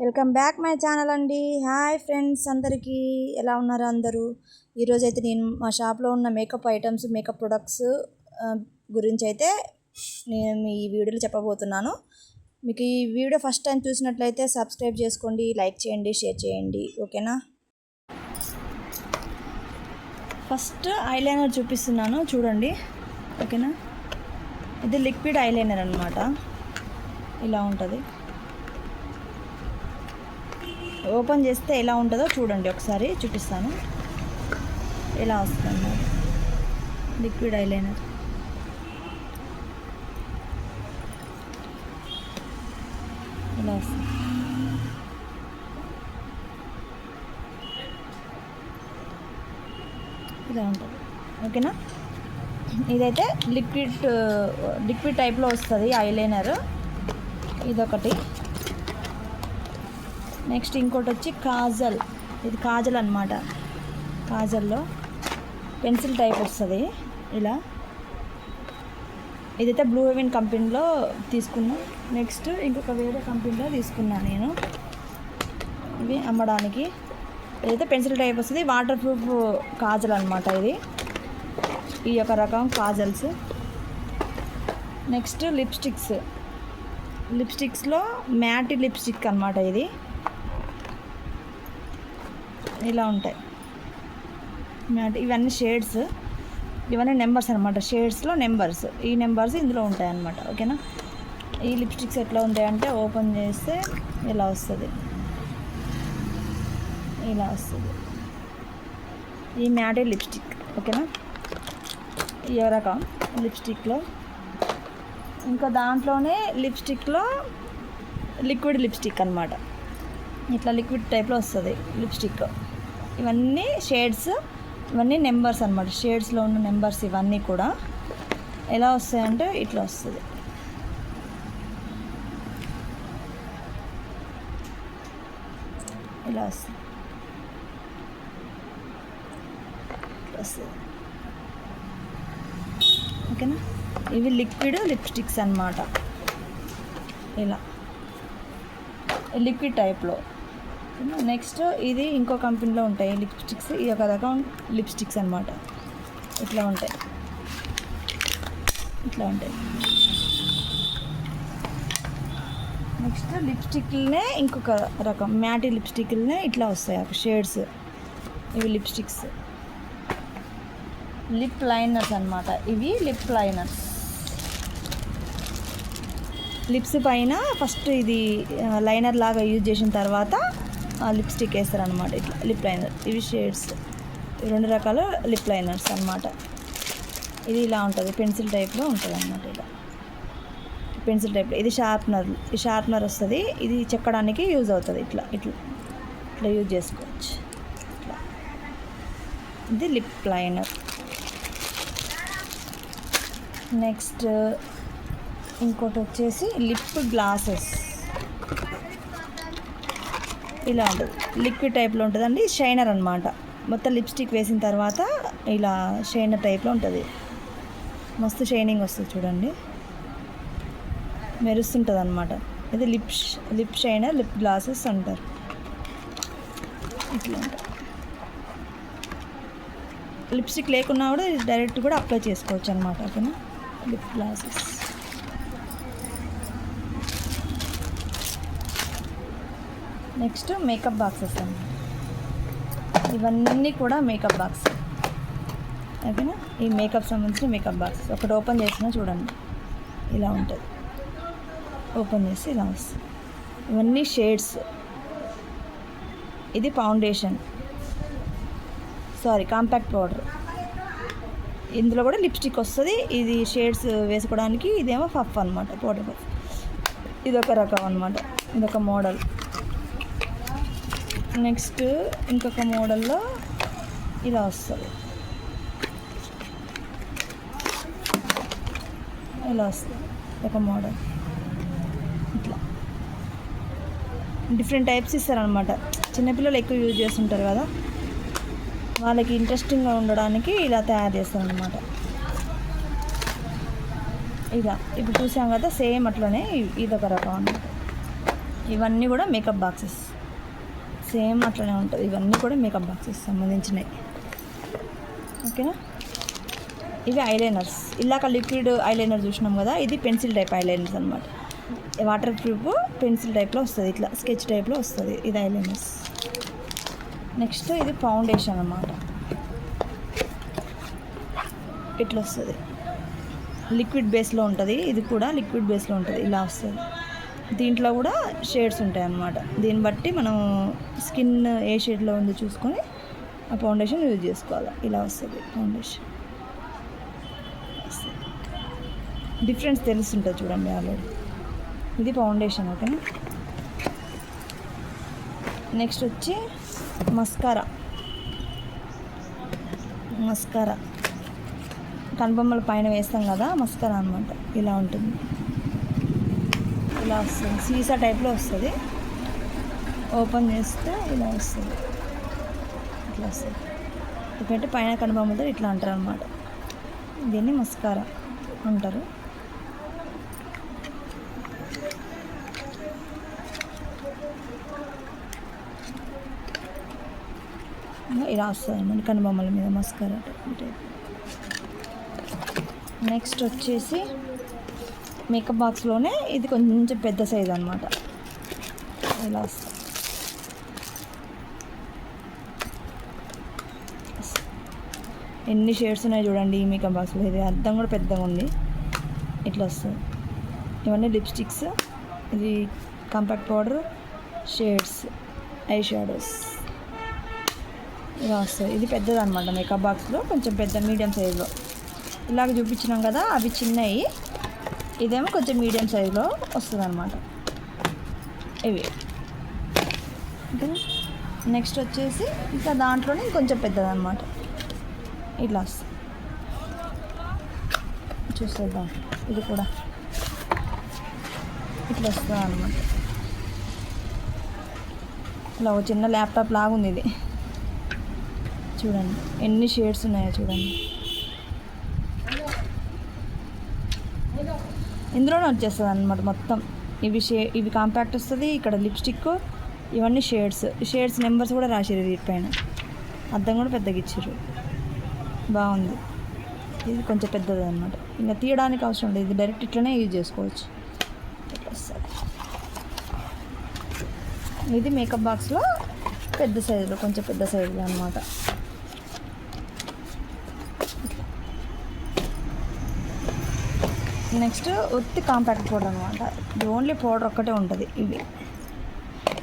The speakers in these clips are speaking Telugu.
వెల్కమ్ బ్యాక్ మై ఛానల్ అండి. హాయ్ ఫ్రెండ్స్ అందరికీ. ఎలా ఉన్నారు అందరూ? ఈరోజు అయితే నేను మా షాప్లో ఉన్న మేకప్ ఐటమ్స్ మేకప్ ప్రొడక్ట్స్ గురించి అయితే నేను మీ వీడియోలో చెప్పబోతున్నాను. మీకు ఈ వీడియో ఫస్ట్ టైం చూసినట్లయితే సబ్స్క్రైబ్ చేసుకోండి లైక్ చేయండి షేర్ చేయండి. ఓకేనా? ఫస్ట్ ఐలైనర్ చూపిస్తున్నాను. చూడండి. ఓకేనా? ఇది లిక్విడ్ ఐలైనర్ అనమాట ఇలా ఉంటుంది. ఓపెన్ చేస్తే ఎలా ఉంటుందో చూడండి ఒకసారి చూపిస్తాను. ఎలా వస్తుంది. Liquid eyeliner. ఇలా వస్తుంది? ఇలా ఉంటుంది. ఓకేనా? ఇదైతే లిక్విడ్ లిక్విడ్ టైప్లో వస్తుంది ఐలైనర్. ఇదొకటి. నెక్స్ట్ ఇంకోటి వచ్చి కాజల్. ఇది కాజల్ అనమాట కాజల్లో పెన్సిల్ టైప్ వస్తుంది. ఇలా. ఇదైతే బ్లూ హెవెన్ కంపెనీలో తీసుకున్నా. నెక్స్ట్ ఇంకొక వేరే కంపెనీలో తీసుకున్నా నేను. ఇవి అమ్మడానికి. ఇదైతే పెన్సిల్ టైప్ వస్తుంది. వాటర్ ప్రూఫ్ కాజల్ అనమాట ఇది. ఈ యొక్క రకం kajals. Next lipsticks. లిప్స్టిక్స్లో matte lipstick అనమాట ఇది. ఇలా ఉంటాయి. మ్యాట్ ఇవన్నీ షేడ్స్. ఇవన్నీ నెంబర్స్ అనమాట షేడ్స్లో నెంబర్స్. ఈ నెంబర్స్ ఇందులో ఉంటాయి అనమాట ఓకేనా? ఈ లిప్స్టిక్స్ ఎట్లా ఉంటాయంటే ఓపెన్ చేస్తే ఇలా వస్తుంది. ఇలా వస్తుంది. ఈ మ్యాటే లిప్స్టిక్. ఓకేనా? ఈ రకం లిప్స్టిక్లో. ఇంకా దాంట్లోనే లిప్స్టిక్లో లిక్విడ్ లిప్స్టిక్ అనమాట ఇట్లా లిక్విడ్ టైప్లో వస్తుంది లిప్స్టిక్. ఇవన్నీ షేడ్స్ ఇవన్నీ నెంబర్స్ అనమాట షేడ్స్లో ఉన్న నెంబర్స్ ఇవన్నీ కూడా ఎలా వస్తాయంటే ఇట్లా వస్తుంది. ఇలా వస్తుంది. వస్తుంది. ఓకేనా? ఇవి లిక్విడ్ లిప్స్టిక్స్ అనమాట ఇలా. లిక్విడ్ టైప్లో. నెక్స్ట్ ఇది ఇంకో కంపెనీలో ఉంటాయి లిప్స్టిక్స్. ఇది ఒక రకం లిప్స్టిక్స్ అనమాట ఇట్లా ఉంటాయి. ఇట్లా ఉంటాయి. నెక్స్ట్ లిప్స్టిక్లనే ఇంకొక రకం. మ్యాటి లిప్స్టిక్లనే ఇట్లా వస్తాయి. ఒక షేడ్స్. ఇవి లిప్స్టిక్స్. లిప్ లైనర్స్ అనమాట ఇవి లిప్ లైనర్స్ లిప్స్ పైన ఫస్ట్ ఇది లైనర్ లాగా యూజ్ చేసిన తర్వాత లిప్స్టిక్ వేస్తారనమాట ఇట్లా లిప్ లైనర్ ఇవి షేడ్స్ రెండు రకాల లిప్ లైనర్స్ అనమాట ఇది ఇలా ఉంటుంది. పెన్సిల్ టైప్లో ఉంటుంది అనమాట ఇలా పెన్సిల్ టైప్లో ఇది షార్ప్నర్ ఈ షార్ప్నర్ వస్తుంది. ఇది చెక్కడానికి యూజ్ అవుతుంది. ఇట్లా ఇట్లా. ఇట్లా యూజ్ చేసుకోవచ్చు. ఇట్లా. ఇది లిప్ లైనర్ నెక్స్ట్ ఇంకోటి వచ్చేసి లిప్ గ్లాసెస్ ఇలా ఉంటుంది లిక్విడ్ టైప్లో ఉంటుందండి షైనర్ అనమాట మొత్తం లిప్స్టిక్ వేసిన తర్వాత ఇలా షైనర్ టైప్లో ఉంటుంది. మస్తు షైనింగ్ వస్తుంది చూడండి. మెరుస్తుంటుంది అనమాట ఇది lip lip shiner lip glosses అంటారు. ఇట్లా. లిప్స్టిక్ లేకున్నా కూడా డైరెక్ట్ కూడా అప్లై చేసుకోవచ్చు అనమాట ఓకేనా? Lip glosses. Next makeup boxes అండి. ఇవన్నీ కూడా మేకప్ బాక్స్. ఓకేనా? ఈ మేకప్ సంబంధించిన మేకప్ బాక్స్. ఒకటి ఓపెన్ చేసినా చూడండి. ఇలా ఉంటుంది. ఓపెన్ చేసి ఇలా వస్తుంది. ఇవన్నీ షేడ్స్. ఇది ఫౌండేషన్. Sorry compact powder. ఇందులో కూడా లిప్స్టిక్ వస్తుంది. ఇది షేడ్స్ వేసుకోవడానికి ఇదేమో ఫఫ్ అనమాట పౌడర్. ఇది ఇదొక రకం అనమాట ఇదొక మోడల్. నెక్స్ట్ ఇంకొక మోడల్లో ఇలా వస్తుంది. ఇలా వస్తుంది. ఒక మోడల్. ఇట్లా. డిఫరెంట్ టైప్స్ ఇస్తారనమాట. చిన్నపిల్లలు ఎక్కువ యూజ్ చేస్తుంటారు కదా. వాళ్ళకి ఇంట్రెస్టింగ్గా ఉండడానికి ఇలా తయారు చేస్తారనమాట. ఇలా. ఇప్పుడు చూసాం కదా సేమ్ అట్లనే ఒక రకం అన్నమాట. ఇవన్నీ కూడా మేకప్ బాక్సెస్ సేమ్ అట్లనే ఉంటుంది. ఇవన్నీ కూడా మేకప్ బాక్సెస్ సంబంధించినవి ఓకేనా ఇవి ఐలైనర్స్ ఇలాక లిక్విడ్ ఐలైనర్ చూసినాం కదా ఇది పెన్సిల్ టైప్ ఐలైనర్స్ అనమాట వాటర్ ప్రూఫ్ పెన్సిల్ టైప్లో వస్తుంది ఇట్లా స్కెచ్ టైప్లో వస్తుంది ఇది ఐలైనర్స్ నెక్స్ట్ ఇది ఫౌండేషన్ అనమాట ఇట్లా వస్తుంది. లిక్విడ్ బేస్లో ఉంటుంది ఇది కూడా లిక్విడ్ బేస్లో ఉంటుంది ఇలా వస్తుంది. దీంట్లో కూడా షేడ్స్ ఉంటాయి అన్నమాట దీన్ని బట్టి మనం స్కిన్ ఏ షేడ్లో ఉందో చూసుకొని ఆ ఫౌండేషన్ యూజ్ చేసుకోవాలి. ఇలా వస్తుంది ఫౌండేషన్. డిఫరెన్స్ తెలుస్తుంటుంది చూడండి ఆల్రెడీ. ఇది ఫౌండేషన్ ఓకేనా నెక్స్ట్ వచ్చి మస్కారా. మస్కారా. కనుబొమ్మల పైన వేస్తాం కదా మస్కారా అనమాట ఇలా ఉంటుంది. ఇలా వస్తుంది. సీసా టైప్లో వస్తుంది. ఓపెన్ చేస్తే ఇలా వస్తుంది. ఇట్లా వస్తుంది. ఎందుకంటే పైన కనుబొమ్మతో ఇట్లా అంటారు అనమాట దీన్ని మస్కారా అంటారు. ఇలా వస్తుంది అనమాట కనుబొమ్మల మీద మస్కారా నెక్స్ట్ వచ్చేసి మేకప్ బాక్స్లోనే ఇది కొంచెం పెద్ద సైజ్ అనమాట ఇలా వస్తుంది ఎన్ని షేడ్స్ ఉన్నాయి చూడండి ఈ మేకప్ బాక్స్లో. ఇది అర్థం కూడా పెద్దగా ఉంది. ఇట్లా వస్తుంది. ఇవన్నీ లిప్స్టిక్స్ ఇది compact powder shades eye shadows ఇలా వస్తుంది ఇది పెద్దది అనమాట మేకప్ బాక్స్లో కొంచెం పెద్ద మీడియం సైజులో. ఇలాగ చూపించినాం కదా అవి చిన్నవి ఇదేమో కొంచెం మీడియం సైజులో వస్తుంది అనమాట ఇవి నెక్స్ట్ వచ్చేసి ఇంకా దాంట్లోనే కొంచెం పెద్దదన్నమాట. ఇట్లా వస్తుంది. చూసేద్దాం. ఇది కూడా. ఇట్లా వస్తుంది అనమాట ఇలా ఒక చిన్న ల్యాప్టాప్ లాగుంది ఇది. చూడండి. ఎన్ని షేడ్స్ ఉన్నాయో చూడండి. ఇందులోనే వచ్చేస్తుంది అనమాట మొత్తం. ఇవి షే ఇవి కాంపాక్ట్ వస్తుంది ఇక్కడ లిప్స్టిక్ ఇవన్నీ షేడ్స్ షేడ్స్ నెంబర్స్ కూడా రాసారు వీటిపైన అద్దం కూడా పెద్దగా ఇచ్చారు బాగుంది. ఇది కొంచెం పెద్దది అనమాట ఇంకా తీయడానికి అవసరం లేదు. ఇది డైరెక్ట్ ఇట్లనే యూజ్ చేసుకోవచ్చు. ఇది మేకప్ బాక్స్లో పెద్ద సైజులో కొంచెం పెద్ద సైజులో అనమాట నెక్స్ట్ ఉత్తి కాంపాక్ట్ పౌడర్ అనమాట ఇది ఓన్లీ పౌడర్ ఒక్కటే ఉంటుంది ఇవి.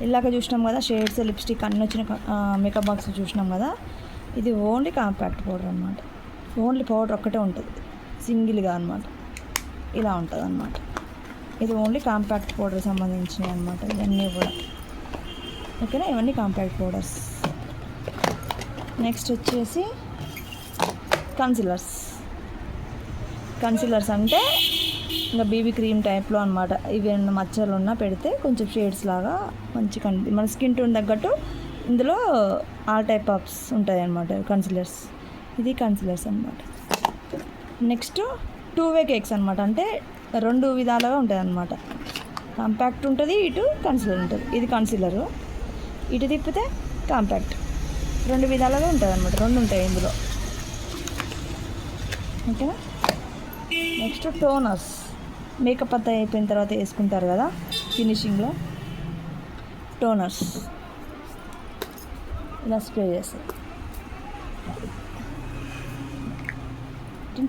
ఇలాగ చూసినాం కదా షేడ్స్ లిప్స్టిక్ అన్నీ వచ్చిన మేకప్ బాక్స్ చూసినాం కదా ఇది ఓన్లీ కాంపాక్ట్ పౌడర్ అనమాట ఓన్లీ పౌడర్ ఒక్కటే ఉంటుంది. సింగిల్గా అనమాట ఇలా ఉంటుంది అనమాట ఇది ఓన్లీ కాంపాక్ట్ పౌడర్ సంబంధించినవి అనమాట ఇవన్నీ కూడా. ఓకేనా? ఇవన్నీ కాంపాక్ట్ పౌడర్స్. నెక్స్ట్ వచ్చేసి కన్సిలర్స్ కన్సీలర్స్ అంటే ఇంకా బీబీ క్రీమ్ టైప్లో అనమాట ఇవి మచ్చలు ఉన్నా పెడితే కొంచెం షేడ్స్ లాగా మంచి కనిపి మన స్కిన్ టోన్ తగ్గట్టు ఇందులో ఆల్ టైప్ ఆఫ్స్ ఉంటాయి అనమాట కన్సిలర్స్. ఇది కన్సిలర్స్ అనమాట నెక్స్ట్ టూ వే కేక్స్ అనమాట అంటే రెండు విధాలుగా ఉంటుంది అనమాట కాంపాక్ట్ ఉంటుంది ఇటు కన్సిలర్ ఉంటుంది. ఇది కన్సిలరు ఇటు తిప్పితే కాంపాక్ట్. రెండు విధాలుగా ఉంటుంది అనమాట రెండు ఉంటాయి ఇందులో. ఓకేనా? నెక్స్ట్ టోనర్స్ మేకప్ అంతా అయిపోయిన తర్వాత వేసుకుంటారు కదా ఫినిషింగ్లో. టోనర్స్ ఇలా స్ప్రే చేస్తారు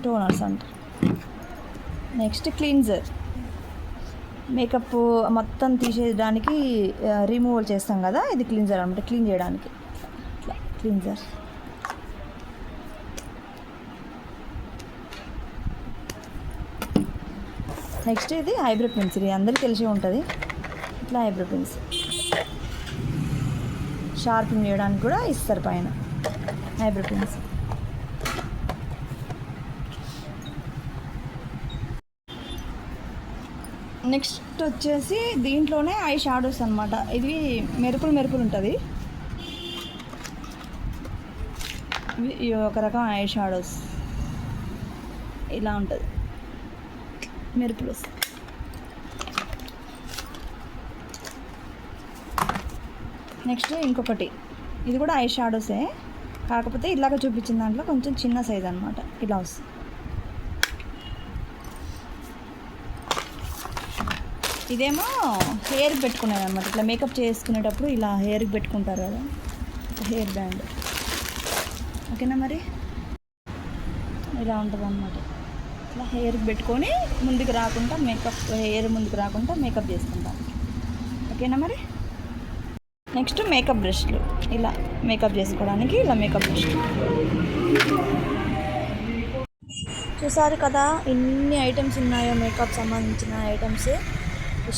టోనర్స్ అంటారు నెక్స్ట్ క్లీన్జర్. మేకప్ మొత్తం తీసేయడానికి రిమూవల్ చేస్తాం కదా ఇది క్లీన్జర్ అనమాట క్లీన్ చేయడానికి. ఇట్లా క్లీన్జర్. నెక్స్ట్ ఇది ఐబ్రో పెన్సిల్ ఇది అందరికీ తెలిసి ఉంటుంది. ఇట్లా ఐబ్రో పెన్సిల్ షార్పింగ్ చేయడానికి కూడా ఇస్తారు పైన ఐబ్రో పెన్సిల్ నెక్స్ట్ వచ్చేసి దీంట్లోనే ఐ షాడోస్ అనమాట ఇది మెరుపులు మెరుపులు ఉంటుంది. ఇవి ఒక రకం ఐ షాడోస్. ఇలా ఉంటుంది. మెరుపులు వస్తాయి నెక్స్ట్ ఇంకొకటి. ఇది కూడా ఐ షాడోసే. కాకపోతే ఇలాగ చూపించిన దాంట్లో కొంచెం చిన్న సైజ్ అనమాట ఇలా వస్తుంది. ఇదేమో హెయిర్ పెట్టుకునేది అనమాట ఇట్లా మేకప్ చేసుకునేటప్పుడు ఇలా హెయిర్కి పెట్టుకుంటారు కదా. Hair band. ఓకేనా మరి? ఇలా ఉంటుంది అనమాట ఇట్లా హెయిర్కి పెట్టుకొని ముందుకు రాకుండా మేకప్ హెయిర్ ముందుకు రాకుండా మేకప్ చేసుకుంటాం. ఓకేనా మరి? నెక్స్ట్ మేకప్ బ్రష్లు. ఇలా మేకప్ చేసుకోవడానికి ఇలా మేకప్ బ్రష్లు చూసారు కదా ఎన్ని ఐటమ్స్ ఉన్నాయో మేకప్ సంబంధించిన ఐటమ్స్.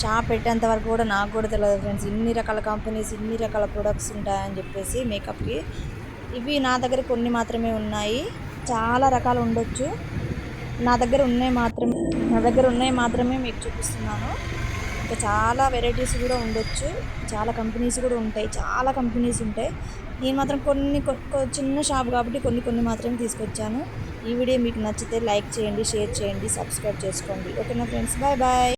షాప్ పెట్టేంత వరకు కూడా నాకు కూడా తెలియదు ఫ్రెండ్స్. ఇన్ని రకాల కంపెనీస్ ఇన్ని రకాల ప్రొడక్ట్స్ ఉంటాయని చెప్పేసి మేకప్కి. ఇవి నా దగ్గర కొన్ని మాత్రమే ఉన్నాయి. చాలా రకాలు ఉండొచ్చు. నా దగ్గర ఉన్నాయి మాత్రమే నా దగ్గర ఉన్నాయి మాత్రమే మీకు చూపిస్తున్నాను. ఇంకా చాలా వెరైటీస్ కూడా ఉండొచ్చు. చాలా కంపెనీస్ కూడా ఉంటాయి. చాలా కంపెనీస్ ఉంటాయి. నేను మాత్రం కొన్ని కొ- చిన్న షాప్ కాబట్టి కొన్ని కొన్ని మాత్రమే తీసుకొచ్చాను. ఈ వీడియో మీకు నచ్చితే లైక్ చేయండి షేర్ చేయండి సబ్స్క్రైబ్ చేసుకోండి. ఓకేనా ఫ్రెండ్స్? Bye bye.